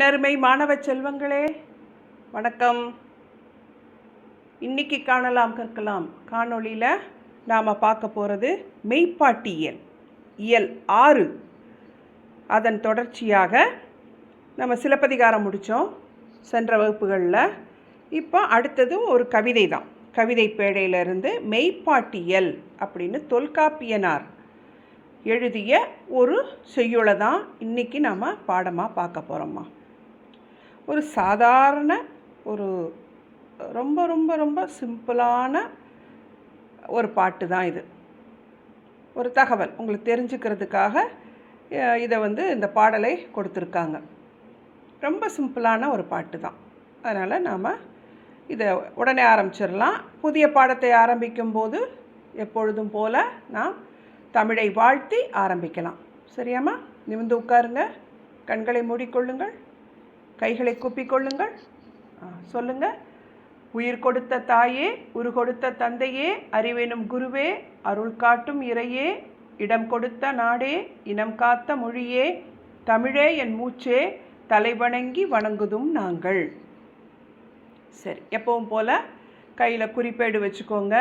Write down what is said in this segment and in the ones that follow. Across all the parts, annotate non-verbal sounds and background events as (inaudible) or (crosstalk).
என்னருமை மாணவ செல்வங்களே வணக்கம். இன்னைக்கு காணலாம் கற்கலாம். காணொளியில் நாம் பார்க்க போகிறது மெய்ப்பாட்டியல் இயல். ஆறு. அதன் தொடர்ச்சியாக நம்ம சிலப்பதிகாரம் முடித்தோம் சென்ற வகுப்புகளில். இப்போ அடுத்ததும் ஒரு கவிதை தான். கவிதை பேழையிலிருந்து மெய்ப்பாட்டியல் அப்படின்னு தொல்காப்பியனார் எழுதிய ஒரு செய்யுளை தான் இன்றைக்கி நம்ம பாடமாக பார்க்க போகிறோம்மா ஒரு சாதாரண ஒரு ரொம்ப ரொம்ப ரொம்ப சிம்பிளான ஒரு பாட்டு தான் இது. ஒரு தகவல். உங்களுக்கு தெரிஞ்சுக்கிறதுக்காக இதை வந்து இந்த பாடலை கொடுத்துருக்காங்க. ரொம்ப சிம்பிளான ஒரு பாட்டு தான். அதனால் நாம் இதை உடனே ஆரம்பிச்சிடலாம். புதிய பாடத்தை ஆரம்பிக்கும் போது எப்பொழுதும் போல நாம் தமிழை வாழ்த்தி ஆரம்பிக்கலாம். சரியாம்மா? நிமிர்ந்து உட்காருங்க. கண்களை மூடிக்கொள்ளுங்கள். கைகளை கூப்பிக்கொள்ளுங்கள். சொல்லுங்க. உயிர் கொடுத்த தாயே உரு கொடுத்த தந்தையே அறிவெனும் குருவே அருள் காட்டும் இறையே இடம் கொடுத்த நாடே இனம் காத்த மொழியே தமிழே என் மூச்சே தலைவணங்கி வணங்குதும் நாங்கள். சரி எப்பவும் போல் கையில் குறிப்பேடு வச்சுக்கோங்க.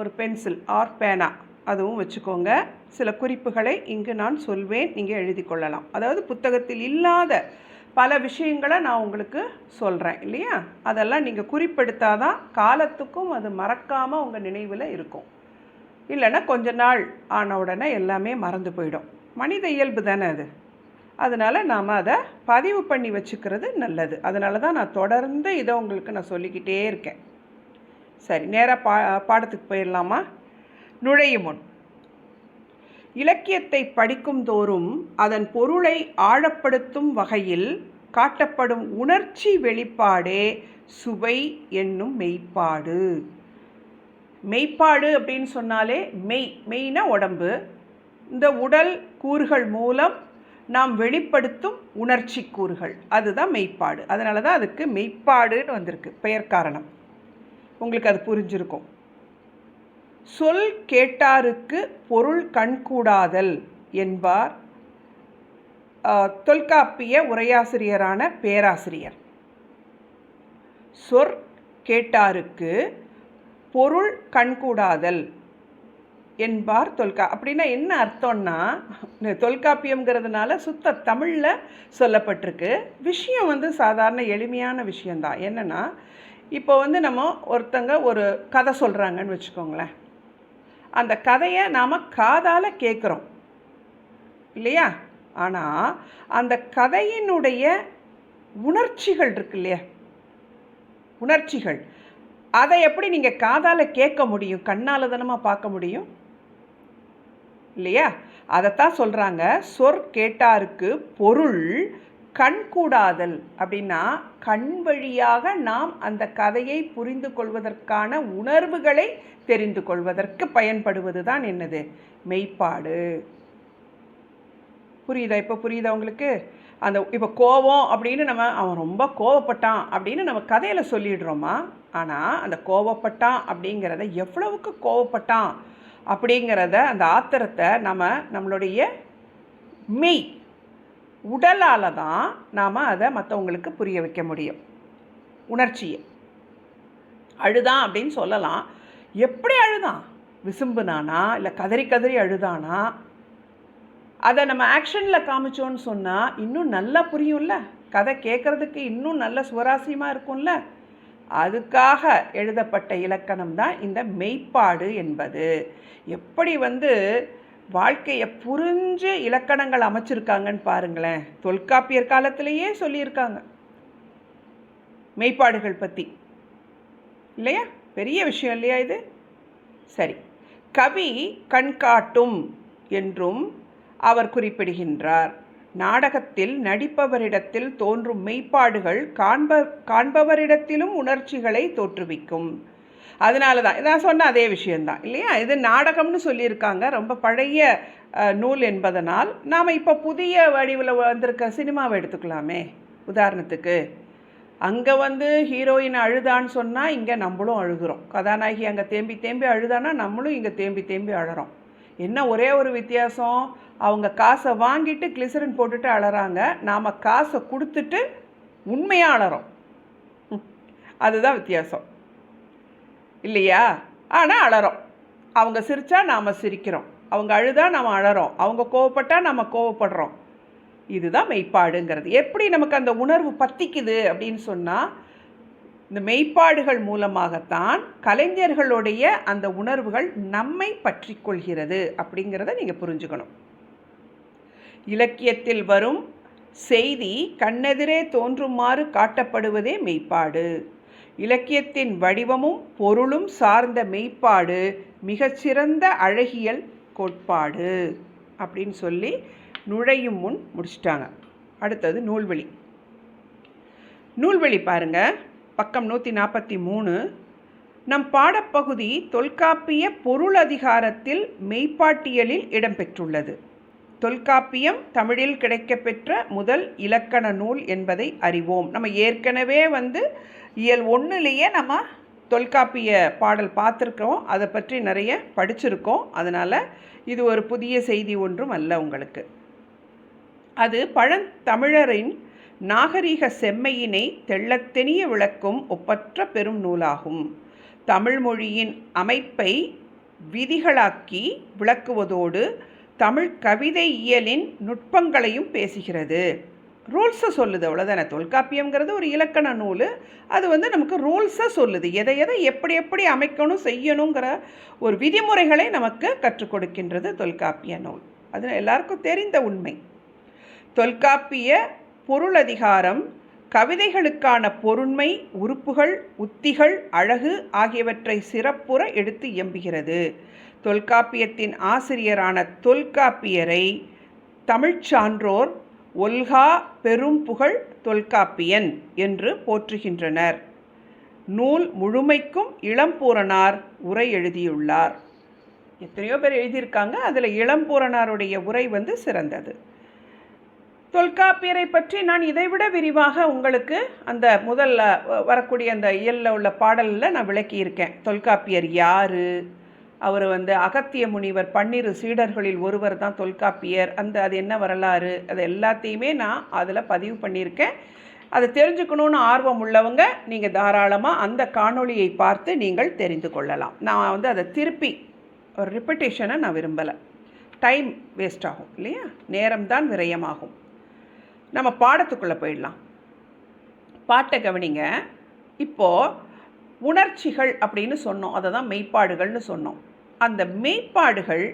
ஒரு பென்சில் ஆர் பேனா அதுவும் வச்சுக்கோங்க. சில குறிப்புகளை இங்கு நான் சொல்வேன் நீங்கள் எழுதி கொள்ளலாம். அதாவது புத்தகத்தில் இல்லாத பல விஷயங்களை நான் உங்களுக்கு சொல்கிறேன் இல்லையா? அதெல்லாம் நீங்கள் குறிப்பெடுத்தாதான் காலத்துக்கும் அது மறக்காமல் உங்கள் நினைவில் இருக்கும். இல்லைன்னா கொஞ்ச நாள் ஆன உடனே எல்லாமே மறந்து போயிடும். மனித இயல்பு தானே அது. அதனால் நாம் அதை பதிவு பண்ணி வச்சுக்கிறது நல்லது. அதனால தான் நான் தொடர்ந்து இதை உங்களுக்கு நான் சொல்லிக்கிட்டே இருக்கேன். சரி நேராக பா பாடத்துக்கு போயிடலாமா? நுழையும் முன். இலக்கியத்தை படிக்கும் தோறும் அதன் பொருளை ஆழப்படுத்தும் வகையில் காட்டப்படும் உணர்ச்சி வெளிப்பாடே சுவை என்னும் மெய்ப்பாடு. மெய்ப்பாடு அப்படின்னு சொன்னாலே மெய் மெய்னா உடம்பு. இந்த உடல் கூறுகள் மூலம் நாம் வெளிப்படுத்தும் உணர்ச்சி கூறுகள். அதுதான் மெய்ப்பாடு. அதனால தான் அதுக்கு மெய்ப்பாடுன்னு வந்திருக்கு. பெயர் காரணம். உங்களுக்கு அது புரிஞ்சிருக்கும். சொல் கேட்டாருக்கு பொருள் கண்கூடாதல் என்பார். தொல்காப்பிய உரையாசிரியரான பேராசிரியர். சொற் கேட்டாருக்கு பொருள் கண்கூடாதல் என்பார் தொல்கா அப்படின்னா என்ன அர்த்தம்னா தொல்காப்பியம்ங்கிறதுனால சுத்த தமிழில் சொல்லப்பட்டிருக்கு. விஷயம் வந்து சாதாரண எளிமையான விஷயந்தான் என்னென்னா இப்போ வந்து நம்ம ஒருத்தங்க ஒரு கதை சொல்கிறாங்கன்னு வச்சுக்கோங்களேன். அந்த கதையை நாம் காதால் கேட்குறோம் இல்லையா? ஆனால் அந்த கதையினுடைய உணர்ச்சிகள் இருக்கு இல்லையா? உணர்ச்சிகள். அதை எப்படி நீங்கள் காதால் கேட்க முடியும்? கண்ணால் தானமாக பார்க்க முடியும்? இல்லையா? அதைத்தான் சொல்கிறாங்க சொற் கேட்டாருக்கு பொருள் கண் கூடாதல் அப்படின்னா கண் வழியாக நாம் அந்த கதையை புரிந்து கொள்வதற்கான உணர்வுகளை தெரிந்து கொள்வதற்கு பயன்படுவது தான் என்னது? மெய்ப்பாடு. புரியுதா? இப்போ புரியுதா உங்களுக்கு? அந்த இப்போ கோவம் அப்படின்னு நம்ம அவன் ரொம்ப கோவப்பட்டான் அப்படின்னு நம்ம கதையில் சொல்லிடுறோமா? ஆனால் அந்த கோவப்பட்டான் அப்படிங்கிறத எவ்வளவுக்கு கோவப்பட்டான் அப்படிங்கிறத அந்த ஆத்திரத்தை நம்ம நம்மளுடைய மெய் உடலால் தான் நாம் அதை மற்றவங்களுக்கு புரிய வைக்க முடியும். உணர்ச்சியை. அழுதான் அப்படின்னு சொல்லலாம். எப்படி அழுதான்? விசும்புனானா? இல்லை கதறி கதறி அழுதானா? அதை நம்ம ஆக்ஷனில் காமிச்சோன்னு சொன்னால் இன்னும் நல்லா புரியும்ல? கதை கேட்குறதுக்கு இன்னும் நல்ல சுவராசியமாக இருக்கும்ல? அதுக்காக எழுதப்பட்ட இலக்கணம் தான் இந்த மெய்ப்பாடு என்பது. எப்படி வந்து வாழ்க்கையை புரிஞ்சு இலக்கணங்கள் அமைச்சிருக்காங்கன்னு பாருங்களேன். தொல்காப்பியர் காலத்திலேயே சொல்லியிருக்காங்க. மெய்ப்பாடுகள் பற்றி இல்லையா? பெரிய விஷயம் இல்லையா இது? சரி. கவி கண்காட்டும் என்றும் அவர் குறிப்பிடுகின்றார். நாடகத்தில் நடிப்பவரிடத்தில் தோன்றும் மெய்ப்பாடுகள் காண்ப காண்பவரிடத்திலும் உணர்ச்சிகளை தோற்றுவிக்கும். அதனால தான் நான் சொன்ன அதே விஷயந்தான் இல்லையா? இது நாடகம்னு சொல்லியிருக்காங்க. ரொம்ப பழைய நூல் என்பதனால் நாம் இப்போ புதிய வடிவில் வந்திருக்க சினிமாவை எடுத்துக்கலாமே. உதாரணத்துக்கு அங்கே வந்து ஹீரோயின் அழுதான்னு சொன்னால் இங்கே நம்மளும் அழுகிறோம். கதாநாயகி அங்கே தேம்பி தேம்பி அழுதானா நம்மளும் இங்கே தேம்பி தேம்பி அழறோம். என்ன ஒரே ஒரு வித்தியாசம்? அவங்க காசை வாங்கிட்டு கிளிசரின் போட்டுட்டு அழறாங்க. நாம் காசை கொடுத்துட்டு உண்மையாக அழறோம். ம், (laughs) அதுதான் வித்தியாசம். இல்லையா? ஆனால் அலறோம். அவங்க சிரித்தா நாம் சிரிக்கிறோம். அவங்க அழுதா நாம் அழறோம் அவங்க கோவப்பட்டால் நம்ம கோவப்படுறோம். இதுதான் மெய்ப்பாடுங்கிறது. எப்படி நமக்கு அந்த உணர்வு பத்திக்குது அப்படின்னு சொன்னால் இந்த மெய்ப்பாடுகள் மூலமாகத்தான் கலைஞர்களுடைய அந்த உணர்வுகள் நம்மை பற்றி கொள்கிறது அப்படிங்கிறத நீங்கள் புரிஞ்சுக்கணும். இலக்கியத்தில் வரும் செய்தி கண்ணெதிரே தோன்றுமாறு காட்டப்படுவதே மெய்ப்பாடு. இலக்கியத்தின் வடிவமும் பொருளும் சார்ந்த மெய்ப்பாடு மிகச்சிறந்த அழகியல் கோட்பாடு அப்படின்னு சொல்லி நுழையும் முன் முடிச்சிட்டாங்க. அடுத்தது நூல்வெளி நூல்வெளி பாருங்க. பக்கம் நூற்றி நாற்பத்தி மூணு நம் பாடப்பகுதி தொல்காப்பிய பொருள் அதிகாரத்தில் மெய்ப்பாட்டியலில் இடம்பெற்றுள்ளது. தொல்காப்பியம் தமிழில் கிடைக்கப்பெற்ற முதல் இலக்கண நூல் என்பதை அறிவோம். நம்ம ஏற்கனவே வந்து இயல் ஒன்றுலேயே நம்ம தொல்காப்பிய பாடல் பார்த்துருக்கோம் அதை பற்றி நிறைய படிச்சிருக்கோம். அதனால் இது ஒரு புதிய செய்தி ஒன்றும் அல்ல உங்களுக்கு. அது பழந்தமிழரின் நாகரிக செம்மையினை தெள்ளத்தெனிய விளக்கும் ஒப்பற்ற பெரும் நூலாகும். தமிழ் மொழியின் அமைப்பை விதிகளாக்கி விளக்குவதோடு தமிழ் கவிதை இயலின் நுட்பங்களையும் பேசுகிறது. ரூல்ஸை சொல்லுது அவ்வளோதானே தொல்காப்பியங்கிறது ஒரு இலக்கண நூல். அது வந்து நமக்கு ரூல்ஸை சொல்லுது. எதை எதை எப்படி எப்படி அமைக்கணும் செய்யணுங்கிற ஒரு விதிமுறைகளை நமக்கு கற்றுக் கொடுக்கின்றது தொல்காப்பிய நூல். அது எல்லாருக்கும் தெரிந்த உண்மை. தொல்காப்பிய பொருள் அதிகாரம் கவிதைகளுக்கான பொருண்மை உறுப்புகள் உத்திகள் அழகு ஆகியவற்றை சிறப்புற எடுத்து இயம்புகிறது. தொல்காப்பியத்தின் ஆசிரியரான தொல்காப்பியரை தமிழ்ச் சான்றோர் ஒல்கா பெரும் புகழ் தொல்காப்பியன் என்று போற்றுகின்றனர். நூல் முழுமைக்கும் இளம்பூரணார் உரை எழுதியுள்ளார். எத்தனையோ பேர் எழுதியிருக்காங்க. அதில் இளம்பூரணாருடைய உரை வந்து சிறந்தது. தொல்காப்பியரை பற்றி நான் இதைவிட விரிவாக உங்களுக்கு அந்த முதல்ல வ- வரக்கூடிய அந்த இயலில் உள்ள பாடலில் நான் விளக்கியிருக்கேன். தொல்காப்பியர் யார்? அவர் வந்து அகத்திய முனிவர் பன்னிரு சீடர்களில் ஒருவர் தான் தொல்காப்பியர். அந்த அது என்ன வரலாறு? அது எல்லாத்தையுமே நான் அதில் பதிவு பண்ணியிருக்கேன். அதை தெரிஞ்சுக்கணுன்னு ஆர்வம் உள்ளவங்க நீங்கள் தாராளமாக அந்த காணொளியை பார்த்து நீங்கள் தெரிந்து கொள்ளலாம். நான் வந்து அதை திருப்பி ஒரு ரிப்பட்டேஷனை நான் விரும்பலை. டைம் வேஸ்ட் ஆகும் இல்லையா? நேரம்தான் விரயமாகும். நம்ம பாடத்துக்குள்ளே போயிடலாம். பாட்டை கவனிங்க. இப்போது உணர்ச்சிகள் அப்படின்னு சொன்னோம். அதை தான் மெய்ப்பாடுகள்னு சொன்னோம். அந்த மெய்ப்பாடுகள்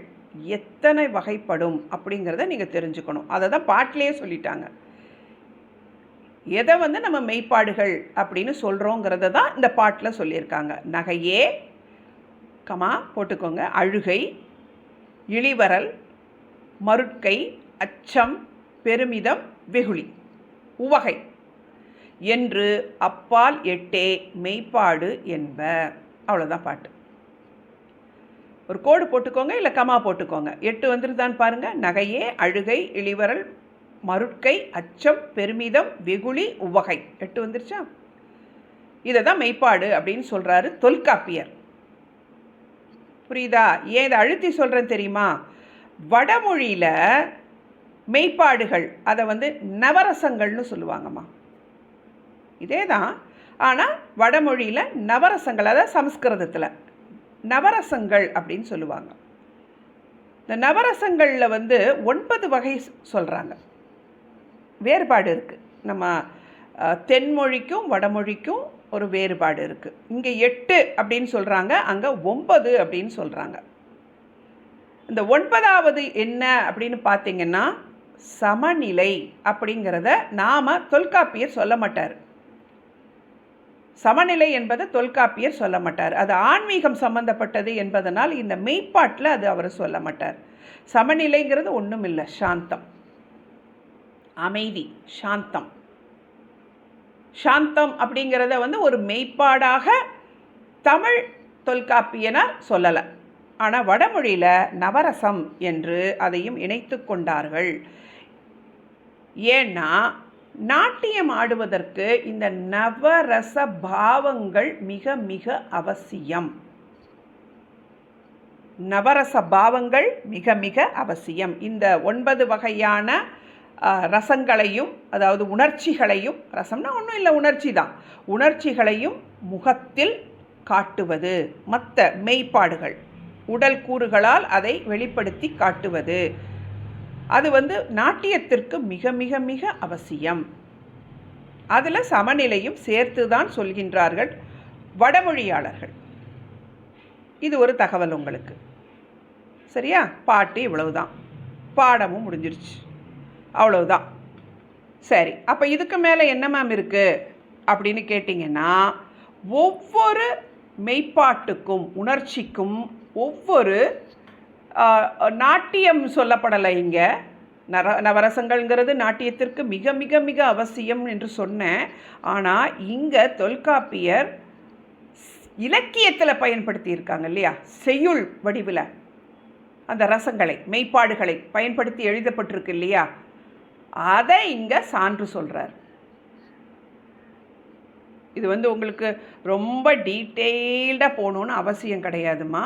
எத்தனை வகைப்படும் அப்படிங்கிறத நீங்கள் தெரிஞ்சுக்கணும். அதை தான் பாட்டிலேயே சொல்லிட்டாங்க. எதை வந்து நம்ம மெய்ப்பாடுகள் அப்படின்னு சொல்கிறோங்கிறத தான் இந்த பாட்டில் சொல்லியிருக்காங்க. நகையே கமா போட்டுக்கோங்க. அழுகை இழிவரல் மருட்கை அச்சம் பெருமிதம் வெகுளி. உவகை. என்று அப்பால் எட்டே மெய்ப்பாடு என்ப. அவ்வளோதான் பாட்டு. ஒரு கோடு போட்டுக்கோங்க இல்லை கமா போட்டுக்கோங்க. எட்டு வந்துருதான்னு பாருங்கள் நகையே அழுகை இளிவரல் மருட்கை அச்சம் பெருமிதம் வெகுளி உவகை. எட்டு வந்துருச்சா? இதை தான் மெய்ப்பாடு அப்படின்னு சொல்கிறாரு தொல்காப்பியர். புரியுதா? ஏன் இதை அழுத்தி சொல்கிறேன் தெரியுமா? வடமொழியில் மெய்ப்பாடுகள் அதை வந்து நவரசங்கள்னு சொல்லுவாங்கம்மா. இதே தான் ஆனால் வடமொழியில் நவரசங்கள் அதாவது சமஸ்கிருதத்தில். நவரசங்கள் அப்படின்னு சொல்லுவாங்க. இந்த நவரசங்களில் வந்து ஒன்பது வகை சொல்கிறாங்க வேறுபாடு இருக்குது நம்ம தென்மொழிக்கும் வடமொழிக்கும் ஒரு வேறுபாடு இருக்குது இங்கே எட்டு அப்படின்னு சொல்கிறாங்க அங்கே ஒன்பது அப்படின்னு சொல்கிறாங்க இந்த ஒன்பதாவது என்ன அப்படின்னு பார்த்தீங்கன்னா சமநிலை அப்படிங்கிறத நாம் தொல்காப்பியர் சொல்ல மாட்டார். சமநிலை என்பதை தொல்காப்பியர் சொல்ல மாட்டார். அது ஆன்மீகம் சம்பந்தப்பட்டது என்பதனால் இந்த மெய்ப்பாட்டில் அது அவர் சொல்ல மாட்டார். சமநிலைங்கிறது ஒன்றும் இல்லை சாந்தம். அமைதி சாந்தம். சாந்தம் அப்படிங்கிறத வந்து ஒரு மெய்ப்பாடாக தமிழ் தொல்காப்பியனால் சொல்லலை. ஆனால் வடமொழியில் நவரசம் என்று அதையும் இணைத்து கொண்டார்கள். ஏன்னா நாட்டியம் ஆடுவதற்கு இந்த நவரச பாவங்கள் மிக மிக அவசியம். நவரச பாவங்கள் மிக மிக அவசியம். இந்த ஒன்பது வகையான ரசங்களையும் அதாவது உணர்ச்சிகளையும் ரசம்னா ஒன்றும் இல்லை உணர்ச்சி தான். உணர்ச்சிகளையும் முகத்தில் காட்டுவது மற்ற மெய்ப்பாடுகள் உடல் கூறுகளால் அதை வெளிப்படுத்தி காட்டுவது. அது வந்து நாட்டியத்திற்கு மிக மிக மிக அவசியம். அதில் சமநிலையும் சேர்த்து தான் சொல்கின்றார்கள் வடமொழியாளர்கள். இது ஒரு தகவல் உங்களுக்கு. சரியா? பாட்டு இவ்வளவுதான். பாடமும் முடிஞ்சிருச்சு. அவ்வளவுதான். சரி அப்போ இதுக்கு மேலே என்ன மேம் இருக்குது அப்படின்னு கேட்டிங்கன்னா ஒவ்வொரு மெய்ப்பாட்டுக்கும் உணர்ச்சிக்கும் ஒவ்வொரு நாட்டியம் சொல்லப்படலை இங்கே. நர நவரசங்கள்ங்கிறது நாட்டியத்திற்கு மிக மிக மிக அவசியம் என்று சொன்னேன். ஆனால் இங்கே தொல்காப்பியர் இலக்கியத்தில் பயன்படுத்தியிருக்காங்க இல்லையா? செய்யுள் வடிவில். அந்த ரசங்களை மெய்ப்பாடுகளை பயன்படுத்தி எழுதப்பட்டிருக்கு இல்லையா? அதை இங்கே சான்று சொல்கிறார் இது வந்து உங்களுக்கு ரொம்ப டீட்டெயில்டாக போகணுன்னு அவசியம் கிடையாதுமா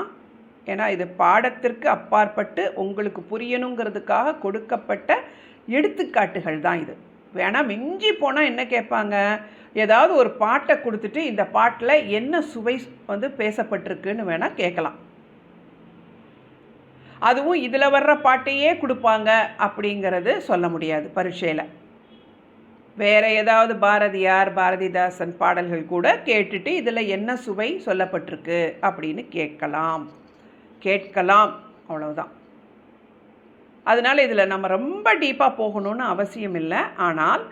ஏன்னா இது பாடத்திற்கு அப்பாற்பட்டு உங்களுக்கு புரியணுங்கிறதுக்காக கொடுக்கப்பட்ட எடுத்துக்காட்டுகள் தான் இது. வேணால் மிஞ்சி போனால் என்ன கேட்பாங்க? ஏதாவது ஒரு பாட்டை கொடுத்துட்டு இந்த பாட்டில் என்ன சுவை வந்து பேசப்பட்டிருக்குன்னு வேணால் கேட்கலாம். அதுவும் இதில் வர்ற பாட்டையே கொடுப்பாங்க அப்படிங்கிறது சொல்ல முடியாது பரீட்சையில். வேறு ஏதாவது பாரதியார் பாரதிதாசன் பாடல்கள் கூட கேட்டுட்டு இதில் என்ன சுவை சொல்லப்பட்டிருக்கு அப்படின்னு கேட்கலாம். கேட்கலாம். அவ்வளவுதான். அதனால் இதில் நம்ம ரொம்ப டீப்பாக போகணும்னு அவசியம் இல்லை. ஆனால்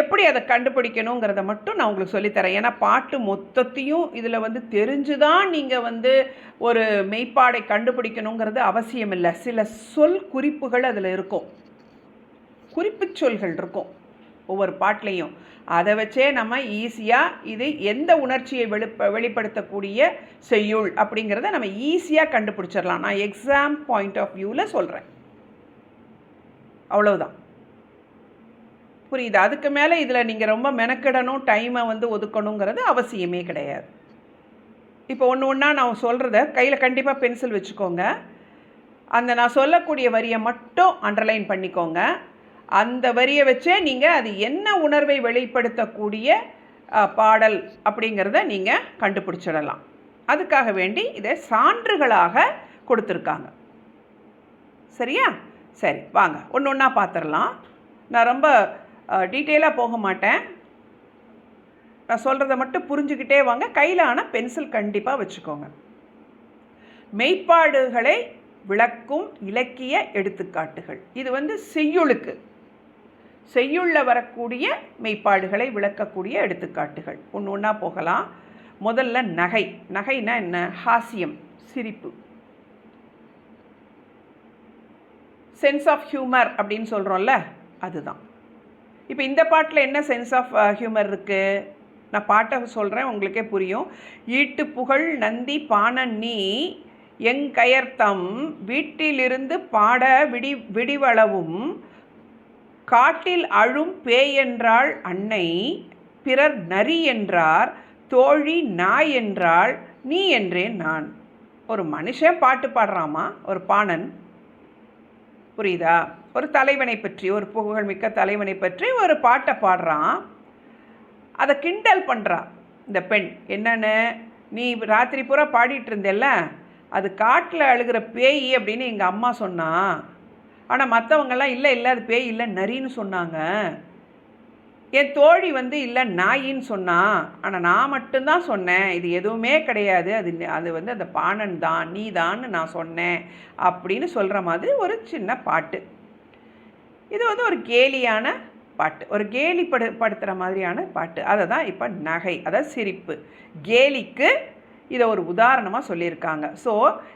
எப்படி அதை கண்டுபிடிக்கணுங்கிறத மட்டும் நான் உங்களுக்கு சொல்லித்தரேன். ஏன்னா பாட்டு மொத்தத்தையும் இதில் வந்து தெரிஞ்சு தான் நீங்கள் வந்து ஒரு மெய்ப்பாடை கண்டுபிடிக்கணுங்கிறது அவசியம் இல்லை. சில சொல் குறிப்புகள் அதில் இருக்கும். குறிப்பு சொல்கள் இருக்கும். ஒவ்வொரு பாட்டுலேயும். அதை வச்சே நம்ம ஈஸியாக இது எந்த உணர்ச்சியை வெளிப்ப வெளிப்படுத்தக்கூடிய செய்யுள் அப்படிங்கிறத நம்ம ஈஸியாக கண்டுபிடிச்சிடலாம். நான் எக்ஸாம் பாயிண்ட் ஆஃப் வியூவில் சொல்கிறேன் அவ்வளவுதான். புரியுது? அதுக்கு மேலே இதில் நீங்கள் ரொம்ப மெனக்கிடணும் டைமை வந்து ஒதுக்கணுங்கிறது அவசியமே கிடையாது. இப்போ ஒன்று ஒன்றா நான் சொல்கிறத கையில் கண்டிப்பாக பென்சில் வச்சுக்கோங்க. அந்த நான் சொல்லக்கூடிய வரியை மட்டும் அண்டர்லைன் பண்ணிக்கோங்க. அந்த வரியை வச்சே நீங்கள் அது என்ன உணர்வை வெளிப்படுத்தக்கூடிய பாடல் அப்படிங்கிறத நீங்கள் கண்டுபிடிச்சிடலாம். அதுக்காக வேண்டி இதை சான்றுகளாக கொடுத்துருக்காங்க. சரியா? சரி வாங்க. ஒன்று ஒன்றா பார்த்துடலாம் நான் ரொம்ப டீட்டெயிலாக போக மாட்டேன். நான் சொல்கிறத மட்டும் புரிஞ்சுக்கிட்டே வாங்க. கையில் ஆனால் பென்சில் கண்டிப்பாக வச்சுக்கோங்க. மெய்ப்பாடுகளை விளக்கும் இலக்கிய எடுத்துக்காட்டுகள். இது வந்து செய்யுளுக்கு. செய்யுள்ள வரக்கூடிய மெய்ப்பாடுகளை விளக்கக்கூடிய எடுத்துக்காட்டுகள். ஒன்று ஒன்றா போகலாம். முதல்ல நகை. நகைனா என்ன? ஹாஸ்யம் சிரிப்பு. சென்ஸ் ஆஃப் ஹியூமர் அப்படின்னு சொல்கிறோம்ல அதுதான். இப்போ இந்த பாட்டில் என்ன சென்ஸ் ஆஃப் ஹியூமர் இருக்குது நான் பாட்டை சொல்கிறேன் உங்களுக்கே புரியும். ஈட்டு புகழ் நந்தி பாணன் நீ எங்கயர்த்தம் வீட்டிலிருந்து பாட விடி விடிவளவும் காட்டில் அழும் பேய் என்றாள் அன்னை பிறர் நரி என்றார் தோழி நாய் என்றாள் நீ என்றேன் நான். ஒரு மனுஷன் பாட்டு பாடுறாமா? ஒரு பாணன். புரியுதா? ஒரு தலைவனை பற்றி ஒரு புகழ்மிக்க தலைவனை பற்றி ஒரு பாட்டை பாடுறான். அதை கிண்டல் பண்ணுறா இந்த பெண் என்னென்னு? நீ ராத்திரி பூரா பாடிட்டு இருந்தல்ல? அது காட்டில் அழுகிற பேய் அப்படின்னு எங்கள் அம்மா சொன்னா. ஆனால் மற்றவங்கெல்லாம் இல்லை இல்லை அது பேய் இல்லை நரின்னு சொன்னாங்க. என் தோழி வந்து இல்லை நாயின்னு சொன்னா. ஆனால் நான் மட்டும்தான் சொன்னேன். இது எதுவுமே கிடையாது. அது அது வந்து அந்த பாணன் தான் நீ தான்னு நான் சொன்னேன். அப்படின்னு சொல்கிற மாதிரி ஒரு சின்ன பாட்டு. இது வந்து ஒரு கேலியான பாட்டு. ஒரு கேலி படு படுத்துகிற மாதிரியான பாட்டு. அதை தான் இப்போ நகை அதாவது சிரிப்பு. கேலிக்கு இதை ஒரு உதாரணமாக சொல்லியிருக்காங்க. ஸோ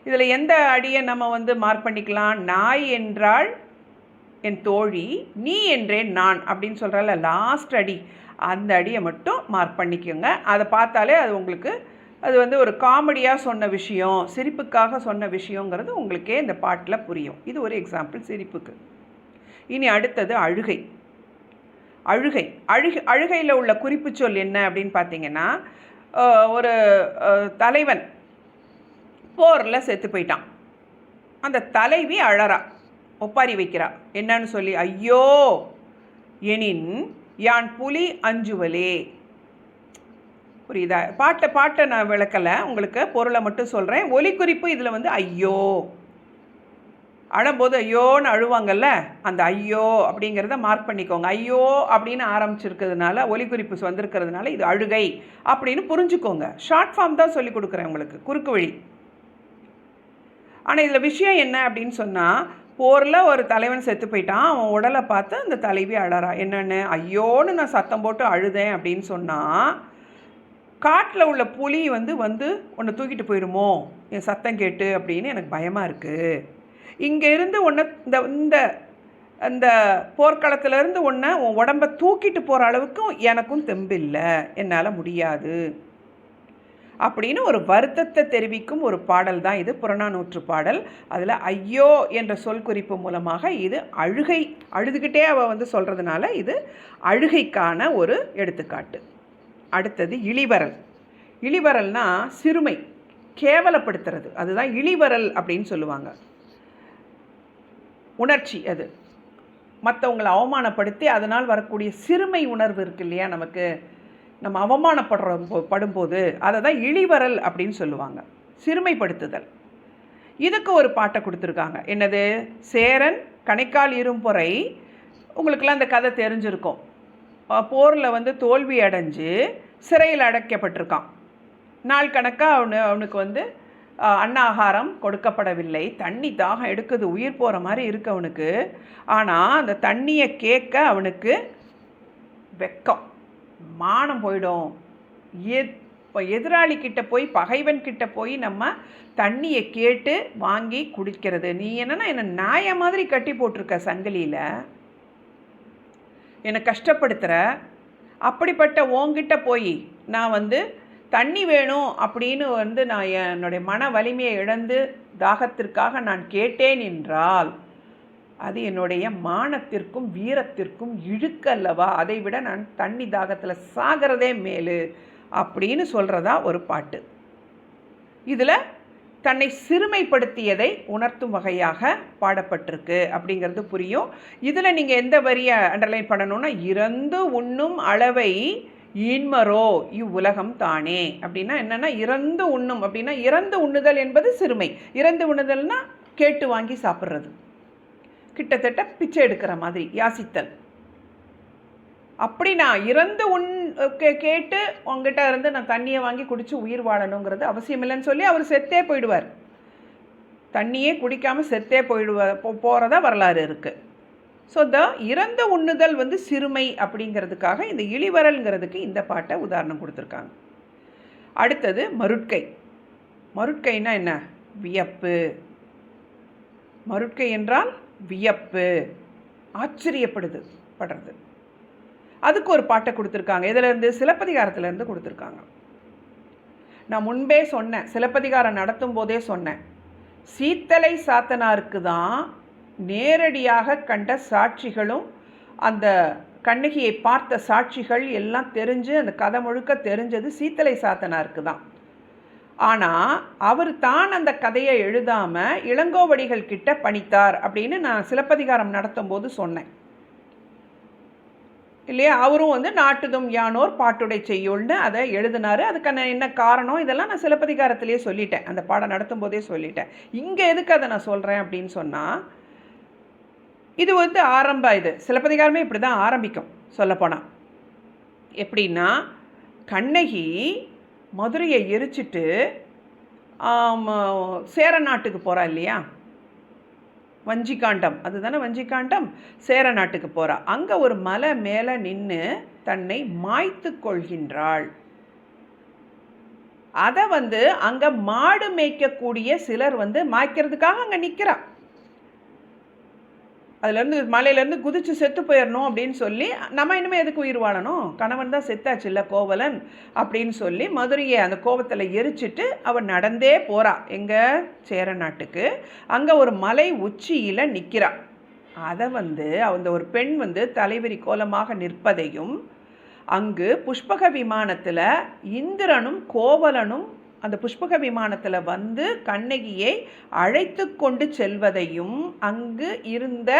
இதில் எந்த அடியை நம்ம வந்து மார்க் பண்ணிக்கலாம்? நாய் என்றால் என் தோழி நீ என்றேன் நான் அப்படின்னு சொல்கிறால லாஸ்ட் அடி. அந்த அடியை மட்டும் மார்க் பண்ணிக்கோங்க. அதை பார்த்தாலே அது உங்களுக்கு அது வந்து ஒரு காமெடியாக சொன்ன விஷயம் சிரிப்புக்காக சொன்ன விஷயங்கிறது உங்களுக்கே இந்த பாட்டில் புரியும். இது ஒரு எக்ஸாம்பிள் சிரிப்புக்கு. இனி அடுத்தது அழுகை. அழுகை. அழுகை அழுகையில் உள்ள குறிப்புச் சொல் என்ன அப்படின்னு பார்த்தீங்கன்னா ஒரு தலைவன் போரில் செத்து போயிட்டான். அந்த தலைவி அழறா. ஒப்பாரி வைக்கிறா. என்னன்னு சொல்லி ஐயோ! எனின் யான் புலி அஞ்சுவலே. புரியுதா? பாட்டை பாட்டை நான் விளக்கலை. உங்களுக்கு பொருளை மட்டும் சொல்கிறேன் ஒலிக்குறிப்பு இதில் வந்து ஐயோ! அழும்போது ஐயோன்னு அழுவாங்கல்ல அந்த ஐயோ அப்படிங்கிறத மார்க் பண்ணிக்கோங்க. ஐயோ அப்படின்னு ஆரம்பிச்சிருக்கிறதுனால ஒலிக்குறிப்பு வந்திருக்கிறதுனால இது அழுகை அப்படின்னு புரிஞ்சுக்கோங்க. ஷார்ட் ஃபார்ம் தான் சொல்லி கொடுக்குறேன் உங்களுக்கு. குறுக்கு வழி. ஆனால் இதில் விஷயம் என்ன அப்படின்னு சொன்னால் போரில் ஒரு தலைவன் செத்து போயிட்டான். அவன் உடலை பார்த்து அந்த தலைவி அழறா. என்னென்னு? ஐயோன்னு நான் சத்தம் போட்டு அழுதேன் அப்படின்னு சொன்னால் காட்டில் உள்ள புலி வந்து வந்து உன்னை தூக்கிட்டு போயிடுமோ? என் சத்தம் கேட்டு அப்படின்னு எனக்கு பயமாக இருக்குது இங்கே இருந்து ஒன்று இந்த இந்த அந்த போர்க்களத்திலேருந்து ஒன்றை உன் உடம்பை தூக்கிட்டு போகிற அளவுக்கும் எனக்கும் தெம்பில்லை. என்னால் முடியாது. அப்படின்னு ஒரு வருத்தத்தை தெரிவிக்கும் ஒரு பாடல் தான் இது. புறநானூற்று பாடல். அதில் ஐயோ என்ற சொல் குறிப்பு மூலமாக இது அழுகை அழுதுகிட்டே அவள் வந்து சொல்கிறதுனால இது அழுகைக்கான ஒரு எடுத்துக்காட்டு. அடுத்தது இளிவரல் இழிவரல்னால் சிறுமை கேவலப்படுத்துறது. அதுதான் இளிவரல் அப்படின்னு சொல்லுவாங்க. உணர்ச்சி அது. மற்றவங்களை அவமானப்படுத்தி அதனால் வரக்கூடிய சிறுமை உணர்வு இருக்கு இல்லையா நமக்கு? நம்ம அவமானப்படுற படும்போது அதை தான் இழிவரல் அப்படின்னு சொல்லுவாங்க. சிறுமைப்படுத்துதல். இதுக்கு ஒரு பாட்டை கொடுத்துருக்காங்க. என்னது? சேரன் கணைக்கால் இரும்பொறை உங்களுக்கெல்லாம் அந்த கதை தெரிஞ்சிருக்கும். போரில் வந்து தோல்வி அடைஞ்சு சிறையில் அடைக்கப்பட்டிருக்கான். நாள் கணக்காக அவனு அவனுக்கு வந்து அன்னாகாரம் கொடுக்கப்படவில்லை. தண்ணி தாகம் எடுக்குது. உயிர் போகிற மாதிரி இருக்கு அவனுக்கு. ஆனால் அந்த தண்ணியை கேட்க அவனுக்கு வெக்கம். மானம் போயிடும். இப்போ எதிராளி கிட்ட போய் பகைவன் கிட்ட போய் நம்ம தண்ணியை கேட்டு வாங்கி குடிக்கிறது. நீ என்னென்னா என்னை நாய மாதிரி கட்டி போட்டிருக்க சங்கிலியில். என்னை கஷ்டப்படுத்துகிற அப்படிப்பட்ட உன்கிட்ட போய் நான் வந்து தண்ணி வேணும் அப்படின்னு வந்து நான் என்னுடைய மன வலிமையை இழந்து தாகத்திற்காக நான் கேட்டேன் என்றால் அது என்னுடைய மானத்திற்கும் வீரத்திற்கும் இழுக்கல்லவா அதை விட நான் தண்ணி தாகத்தில் சாகிறதே மேலு அப்படின்னு சொல்கிறதா ஒரு பாட்டு. இதில் தன்னை சிறுமைப்படுத்தியதை உணர்த்தும் வகையாக பாடப்பட்டிருக்கு அப்படிங்கிறது புரியும். இதில் நீங்கள் எந்த வரியை அண்டர்லைன் பண்ணணும்னா இறந்து உண்ணும் அளவை ஈன்மரோ இவ்வுலகம் தானே. அப்படின்னா என்னென்னா இறந்து உண்ணும். அப்படின்னா இறந்து உண்ணுதல் என்பது சிறுமை. இறந்து உண்ணுதல்னா கேட்டு வாங்கி சாப்பிட்றது. கிட்டத்தட்ட பிச்சை எடுக்கிற மாதிரி யாசித்தல். அப்படி நான் இறந்து உன் கே- கேட்டு உங்ககிட்ட இருந்து நான் தண்ணியை வாங்கி குடித்து உயிர் வாழணுங்கிறது அவசியம் இல்லைன்னு சொல்லி அவர் செத்தே போயிடுவார். தண்ணியே குடிக்காமல் செத்தே போயிடுவார் போ போகிறதா வரலாறு இருக்குது ஸோ த இறந்த உண்ணுதல் வந்து சிறுமை அப்படிங்கிறதுக்காக இந்த இழிவரல்ங்கிறதுக்கு இந்த பாட்டை உதாரணம் கொடுத்துருக்காங்க. அடுத்தது மருட்கை. மருட்கைன்னா என்ன? வியப்பு. மருட்கை என்றால் வியப்பு ஆச்சரியப்படுது படுறது. அதுக்கு ஒரு பாட்டை கொடுத்துருக்காங்க. இதிலேருந்து சிலப்பதிகாரத்துலேருந்து கொடுத்துருக்காங்க. நான் முன்பே சொன்னேன் சிலப்பதிகாரம் நடத்தும் போதே சொன்னேன். சீத்தலை சாத்தனாருக்கு தான் நேரடியாக கண்ட சாட்சிகளும் அந்த கண்ணகியை பார்த்த சாட்சிகள் எல்லாம் தெரிஞ்சு அந்த கதை முழுக்க தெரிஞ்சது சீத்தலை சாத்தனாருக்கு தான் ஆனால் அவர் தான் அந்த கதையை எழுதாமல் இளங்கோவடிகள் கிட்ட பணித்தார் அப்படின்னு நான் சிலப்பதிகாரம் நடத்தும் போது சொன்னேன். இல்லையா? அவரும் வந்து நாட்டுதும் யானோர் பாட்டுடை செய்யுள்னு அதை எழுதினாரு. அதுக்கான என்ன காரணம்? இதெல்லாம் நான் சிலப்பதிகாரத்திலேயே சொல்லிட்டேன். அந்த பாடம் நடத்தும் போதே சொல்லிட்டேன். இங்கே எதுக்கு அதை நான் சொல்கிறேன் அப்படின்னு சொன்னால் இது வந்து ஆரம்ப இது. சிலப்பதிகாரமே இப்படி தான் ஆரம்பிக்கும் சொல்லப்போனால் எப்படின்னா கண்ணகி மதுரையை எரிச்சிட்டு சேர நாட்டுக்கு போகிறா இல்லையா? வஞ்சிகாண்டம். அதுதானே வஞ்சிகாண்டம்? சேர நாட்டுக்கு போகிறா அங்கே ஒரு மலை மேலே நின்று தன்னை மாய்த்து கொள்கின்றாள். அதை வந்து அங்கே மாடு மேய்க்கக்கூடிய சிலர் வந்து மாய்க்கிறதுக்காக அங்கே நிற்கிறா அதுலேருந்து மலையிலேருந்து குதித்து செத்து போயிடணும் அப்படின்னு சொல்லி நம்ம இனிமேல் எதுக்கு உயிர் வாழணும்? கணவன் தான் செத்தாச்சு இல்லை கோவலன் அப்படின்னு சொல்லி மதுரையை அந்த கோவத்தில் எரிச்சிட்டு அவன் நடந்தே போகிறா எங்கள் சேர நாட்டுக்கு. அங்கே ஒரு மலை உச்சியில் நிற்கிறாள் அதை வந்து அந்த ஒரு பெண் வந்து தலைவிரி கோலமாக நிற்பதையும் அங்கு புஷ்பக விமானத்தில் இந்திரனும் கோவலனும் அந்த புஷ்பக விமானத்தில் வந்து கண்ணகியை அழைத்து கொண்டு செல்வதையும் அங்கு இருந்த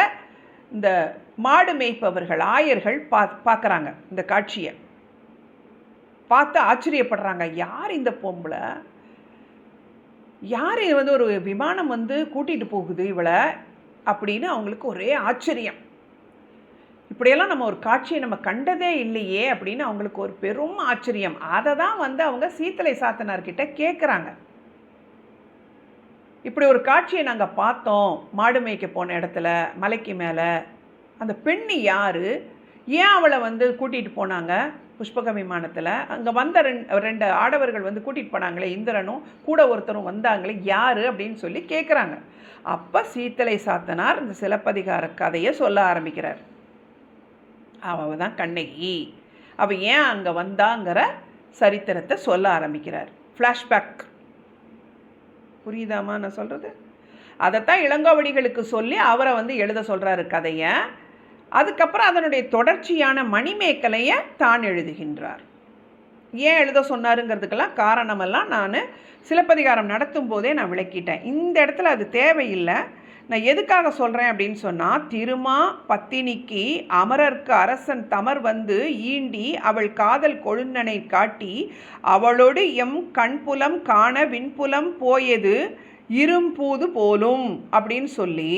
இந்த மாடு மேய்ப்பவர்கள் ஆயர்கள் பா பார்க்குறாங்க இந்த காட்சியை. பார்த்து ஆச்சரியப்படுறாங்க யார் இந்த பொம்பளை? யார் இது வந்து ஒரு விமானம் வந்து கூட்டிகிட்டு போகுது இவளை? அப்படின்னு அவங்களுக்கு ஒரே ஆச்சரியம். இப்படியெல்லாம் நம்ம ஒரு காட்சியை நம்ம கண்டதே இல்லையே அப்படின்னு அவங்களுக்கு ஒரு பெரும் ஆச்சரியம். அதை தான் வந்து அவங்க சீத்தலை சாத்தனார்கிட்ட கேட்குறாங்க இப்படி ஒரு காட்சியை நாங்கள் பார்த்தோம் மாடு மேய்க்க போன இடத்துல மலைக்கு மேலே. அந்த பெண் யார்? ஏன் அவளை வந்து கூட்டிகிட்டு போனாங்க? புஷ்பக விமானத்தில் அங்கே வந்த ரெண்டு ரெண்டு ஆடவர்கள் வந்து கூட்டிகிட்டு போனாங்களே இந்திரனும் கூட ஒருத்தரும் வந்தாங்களே யார் அப்படின்னு சொல்லி கேட்குறாங்க அப்போ சீத்தலை சாத்தனார் இந்த சிலப்பதிகார கதையை சொல்ல ஆரம்பிக்கிறார். அவள் தான் கண்ணகி. அவள் ஏன் அங்கே வந்தாங்கிற சரித்திரத்தை சொல்ல ஆரம்பிக்கிறார். ஃப்ளாஷ்பேக் புரியுதாமா நான் சொல்கிறது அதைத்தான் இளங்கோவடிகளுக்கு சொல்லி அவரை வந்து எழுத சொல்கிறாரு கதையை. அதுக்கப்புறம் அதனுடைய தொடர்ச்சியான மணிமேக்கலையை தான் எழுதுகின்றார். ஏன் எழுத சொன்னாருங்கிறதுக்கெல்லாம் காரணமெல்லாம் நான் சிலப்பதிகாரம் நடத்தும் போதே நான் விளக்கிட்டேன். இந்த இடத்துல அது தேவையில்லை. நான் எதுக்காக சொல்கிறேன் அப்படின்னு சொன்னால் திருமா பத்தினிக்கு அமரர்க்கு அரசன் தமர் வந்து ஈண்டி அவள் காதல் கொழுந்தனை காட்டி அவளோடு எம் கண்புலம் காண விண்புலம் போயது இரும்பூது போலும் அப்படின்னு சொல்லி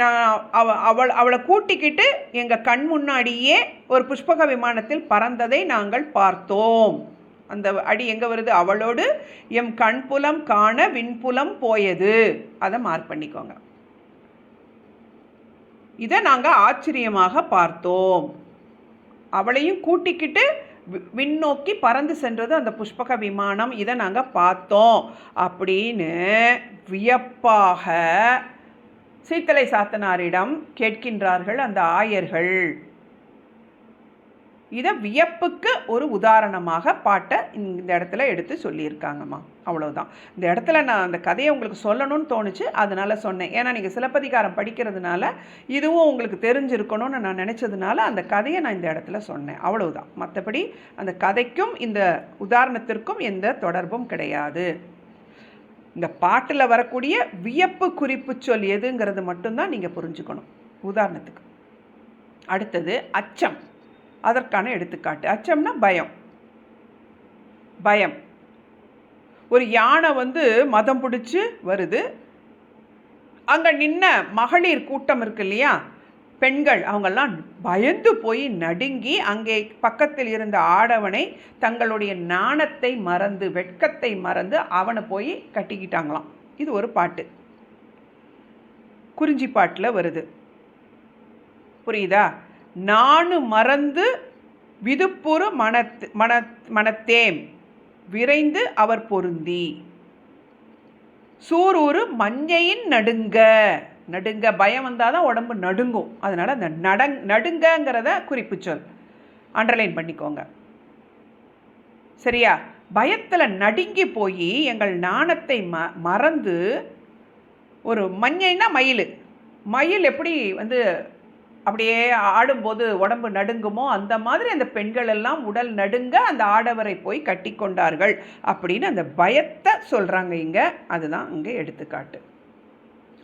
நான் அவ அவள் அவளை கூட்டிக்கிட்டு எங்கள் கண் முன்னாடியே ஒரு புஷ்பக விமானத்தில் பறந்ததை நாங்கள் பார்த்தோம். அந்த அடி எங்கே வருது? அவளோடு எம் கண்புலம் காண விண்புலம் போயது. அதை மார்க் பண்ணிக்கோங்க. இதை நாங்கள் ஆச்சரியமாக பார்த்தோம். அவளையும் கூட்டிக்கிட்டு வி- விண்ணோக்கி பறந்து சென்றது அந்த புஷ்பக விமானம். இதை நாங்கள் பார்த்தோம். அப்படின்னு வியப்பாக சீத்தலை சாத்தனாரிடம் கேட்கின்றார்கள் அந்த ஆயர்கள். இதை வியப்புக்கு ஒரு உதாரணமாக பாட்டை இந்த இடத்துல எடுத்து சொல்லியிருக்காங்கம்மா. அவ்வளோதான் இந்த இடத்துல நான் அந்த கதையை உங்களுக்கு சொல்லணும்னு தோணுச்சு அதனால் சொன்னேன். ஏன்னா நீங்கள் சிலப்பதிகாரம் படிக்கிறதுனால இதுவும் உங்களுக்கு தெரிஞ்சிருக்கணும்னு நான் நினச்சதுனால அந்த கதையை நான் இந்த இடத்துல சொன்னேன். அவ்வளவுதான். மற்றபடி அந்த கதைக்கும் இந்த உதாரணத்திற்கும் எந்த தொடர்பும் கிடையாது. இந்த பாட்டில் வரக்கூடிய வியப்பு குறிப்பு சொல் எதுங்கிறது மட்டும்தான் நீங்கள் புரிஞ்சுக்கணும். உதாரணத்துக்கு. அடுத்தது அச்சம். அதற்கான எடுத்துக்காட்டு. அச்சம்னா பயம். பயம். ஒரு யானை வந்து மதம் பிடிச்சி வருது. அங்கே நின்ன மகளிர் கூட்டம் இருக்கு இல்லையா? பெண்கள் அவங்கெல்லாம் பயந்து போய் நடுங்கி அங்கே பக்கத்தில் இருந்த ஆடவனை தங்களுடைய நாணத்தை மறந்து வெட்கத்தை மறந்து அவனை போய் கட்டிக்கிட்டாங்களாம். இது ஒரு பாட்டு. குறிஞ்சி பாட்டில் வருது. புரியுதா? நானு மறந்து விதுப்புறு மனத் மன மனத்தேம். விரைந்து அவர் பொருந்தி. சூரூரு மஞ்சையின் நடுங்க. நடுங்க பயம் வந்தால் தான் உடம்பு நடுங்கும். அதனால் அந்த நடங் நடுங்கங்கிறத குறிப்பு சொல். அண்டர்லைன் பண்ணிக்கோங்க. சரியா? பயத்தில் நடுங்கி போய் எங்கள் நாணத்தை ம மறந்து ஒரு மஞ்சைன்னா மயில். மயில் எப்படி வந்து அப்படியே ஆடும்போது உடம்பு நடுங்குமோ அந்த மாதிரி அந்த பெண்கள் எல்லாம் உடல் நடுங்க அந்த ஆடவரை போய் கட்டி கொண்டார்கள் அப்படின்னு அந்த பயத்தை சொல்கிறாங்க இங்கே. அதுதான் இங்கே எடுத்துக்காட்டு.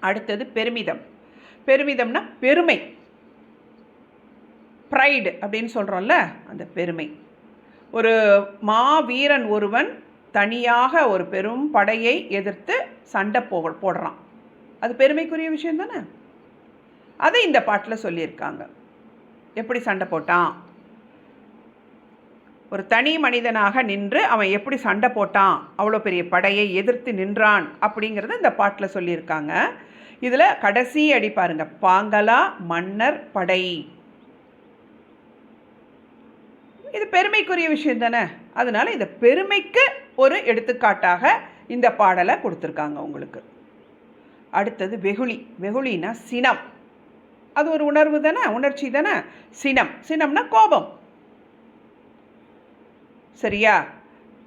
அடுத்தது பெருமிதம். பெருமிதம்னா பெருமை. ப்ரைடு அப்படின்னு சொல்கிறோம்ல அந்த பெருமை. ஒரு மாவீரன் ஒருவன் தனியாக ஒரு பெரும் படையை எதிர்த்து சண்டை போ போடுறான். அது பெருமைக்குரிய விஷயம் தானே? அதை இந்த பாட்டில் சொல்லியிருக்காங்க. எப்படி சண்டை போட்டான்? ஒரு தனி மனிதனாக நின்று அவன் எப்படி சண்டை போட்டான்? அவ்வளோ பெரிய படையை எதிர்த்து நின்றான் அப்படிங்கிறத இந்த பாட்டில் சொல்லியிருக்காங்க. இதில் கடைசி அடி பாருங்க. பாங்கலா மன்னர் படை. இது பெருமைக்குரிய விஷயம் தானே? அதனால இந்த பெருமைக்கு ஒரு எடுத்துக்காட்டாக இந்த பாடலை கொடுத்துருக்காங்க உங்களுக்கு. அடுத்தது வெகுளி. வெகுளினா சினம். அது ஒரு உணர்வு தானே? உணர்ச்சி தானே? சினம். சினம்னா கோபம். சரியா?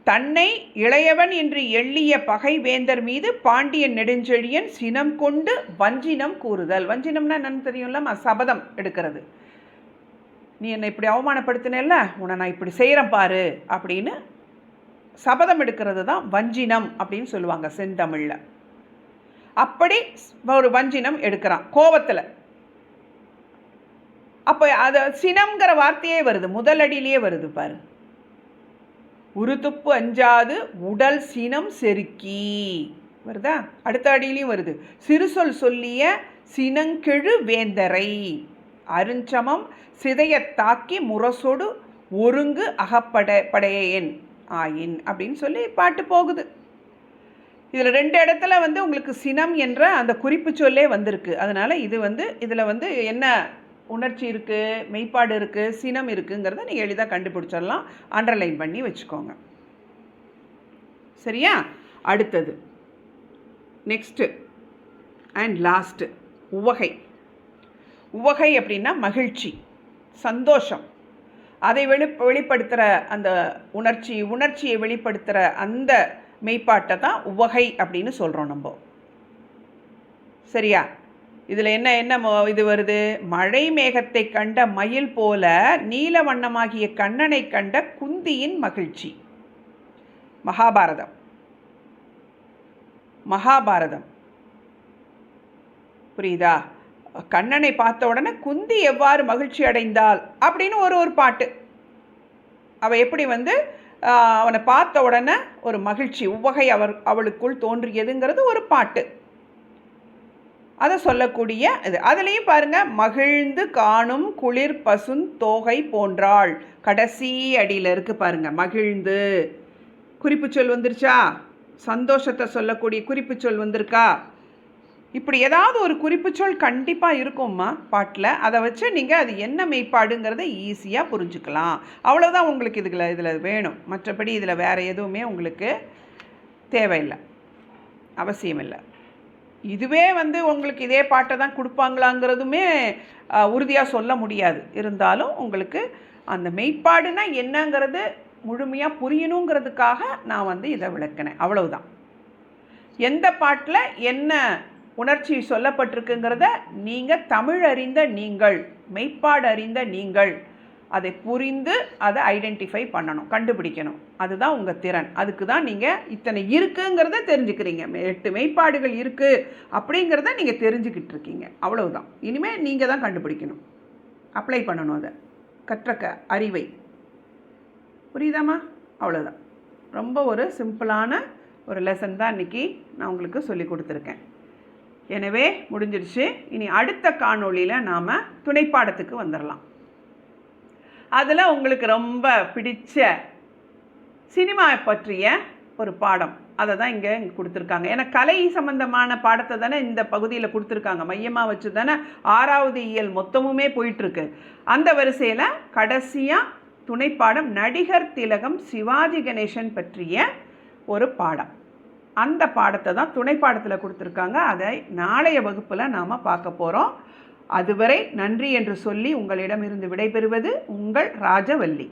தன்னை இளையவன் என்று எள்ளிய பகை வேந்தர் மீது பாண்டியன் நெடுஞ்செழியன் சினம் கொண்டு வஞ்சினம் கூறுதல். வஞ்சினம்னா என்னன்னு தெரியும்ல சபதம் எடுக்கிறது. நீ என்னை இப்படி அவமானப்படுத்தினல்ல? உன்னை நான் இப்படி செய்கிறேன் பாரு அப்படின்னு சபதம் எடுக்கிறது தான் வஞ்சினம் அப்படின்னு சொல்லுவாங்க செந்தமிழில். அப்படி ஒரு வஞ்சினம் எடுக்கிறான் கோபத்தில். அப்போ அதை சினம்ங்கிற வார்த்தையே வருது. முதலடியிலேயே வருது பாரு. உருதுப்பு அஞ்சாது உடல் சினம் செருக்கி. வருதா? அடுத்த அடியிலையும் வருது. சிறுசொல் சொல்லிய சினங்கெழு வேந்தரை. அருஞ்சமம் சிதையத் தாக்கி முரசொடு ஒருங்கு அகப்பட படையேன் ஆயின் அப்படின்னு சொல்லி பாட்டு போகுது. இதில் ரெண்டு இடத்துல வந்து உங்களுக்கு சினம் என்ற அந்த குறிப்பு சொல்லே வந்திருக்கு. அதனால் இது வந்து இதில் வந்து என்ன உணர்ச்சி இருக்குது மெய்ப்பாடு இருக்குது சினம் இருக்குங்கிறத நீங்கள் எளிதாக கண்டுபிடிச்சிடலாம். அண்டர்லைன் பண்ணி வச்சுக்கோங்க. சரியா? அடுத்தது. நெக்ஸ்ட்டு அண்ட் லாஸ்ட்டு உவகை. உவகை அப்படின்னா மகிழ்ச்சி சந்தோஷம். அதை வெளி வெளிப்படுத்துகிற அந்த உணர்ச்சி உணர்ச்சியை வெளிப்படுத்துகிற அந்த மெய்ப்பாட்டை தான் உவகை அப்படின்னு சொல்கிறோம் நம்ம. சரியா? இதில் என்ன என்ன இது வருது? மழை மேகத்தை கண்ட மயில் போல நீல வண்ணமாகிய கண்ணனை கண்ட குந்தியின் மகிழ்ச்சி. மகாபாரதம். மகாபாரதம். புரியுதா? கண்ணனை பார்த்த உடனே குந்தி எவ்வாறு மகிழ்ச்சி அடைந்தாள் அப்படின்னு ஒரு ஒரு பாட்டு. அவ எப்படி வந்து அவனை பார்த்த உடனே ஒரு மகிழ்ச்சி உவகை அவர் அவளுக்குள் தோன்றியதுங்கிறது ஒரு பாட்டு. அதை சொல்லக்கூடிய இது. அதுலேயும் பாருங்க மகிழ்ந்து காணும் குளிர் பசுந் தோகை போன்றாள். கடைசி அடியில் இருக்குது பாருங்கள் மகிழ்ந்து. குறிப்பு சொல் வந்துருச்சா? சந்தோஷத்தை சொல்லக்கூடிய குறிப்பு சொல் வந்திருக்கா? இப்படி ஏதாவது ஒரு குறிப்பு சொல் கண்டிப்பாக இருக்கும்மா பாட்டில். அதை வச்சு நீங்கள் அது என்ன மெய்ப்பாடுங்கிறத ஈஸியாக புரிஞ்சுக்கலாம். அவ்வளோதான் உங்களுக்கு இதில் இதில் வேணும். மற்றபடி இதில் வேறு எதுவுமே உங்களுக்கு தேவையில்லை. அவசியம் இல்லை இதுவே வந்து உங்களுக்கு இதே பாட்டை தான் கொடுப்பாங்களாங்கிறதுமே உறுதியாக சொல்ல முடியாது. இருந்தாலும் உங்களுக்கு அந்த மெய்ப்பாடுனா என்னங்கிறது முழுமையாக புரியணுங்கிறதுக்காக நான் வந்து இதை விளக்கினேன். அவ்வளவுதான். எந்த பாட்டில் என்ன உணர்ச்சி சொல்லப்பட்டிருக்குங்கிறத நீங்கள் தமிழ் அறிந்த நீங்கள் மெய்ப்பாடு அறிந்த நீங்கள் அதை புரிந்து அதை ஐடென்டிஃபை பண்ணணும் கண்டுபிடிக்கணும். அதுதான் உங்கள் திறன். அதுக்கு தான் நீங்கள் இத்தனை இருக்குங்கிறத தெரிஞ்சுக்கிறீங்க. எட்டு மெய்ப்பாடுகள் இருக்குது அப்படிங்கிறத நீங்கள் தெரிஞ்சுக்கிட்டு இருக்கீங்க. அவ்வளவுதான். இனிமேல் நீங்கள் தான் கண்டுபிடிக்கணும். அப்ளை பண்ணணும் அதை. கற்றக்க அறிவை. புரியுதாம்மா? அவ்வளோதான் ரொம்ப ஒரு சிம்பிளான ஒரு லெசன் தான் இன்றைக்கி நான் உங்களுக்கு சொல்லி கொடுத்துருக்கேன். எனவே முடிஞ்சிடுச்சு. இனி அடுத்த காணொளியில் நாம் துணைப்பாடத்துக்கு வந்துடலாம் அதில் உங்களுக்கு ரொம்ப பிடித்த சினிமா பற்றிய ஒரு பாடம். அதை தான் இங்கே கொடுத்துருக்காங்க. ஏன்னா கலை சம்பந்தமான பாடத்தை தானே இந்த பகுதியில் கொடுத்துருக்காங்க. மையமாக வச்சு தானே ஆறாவது இயல் மொத்தமுமே போயிட்டுருக்கு. அந்த வரிசையில் கடைசியாக துணைப்பாடம் நடிகர் திலகம் சிவாஜி கணேசன் பற்றிய ஒரு பாடம். அந்த பாடத்தை தான் துணை பாடத்தில் கொடுத்துருக்காங்க. அதை நாளைய வகுப்பில் நாம் பார்க்க போகிறோம் அதுவரை நன்றி என்று சொல்லி உங்களிடமிருந்து விடைபெறுவது உங்கள் ராஜவல்லி.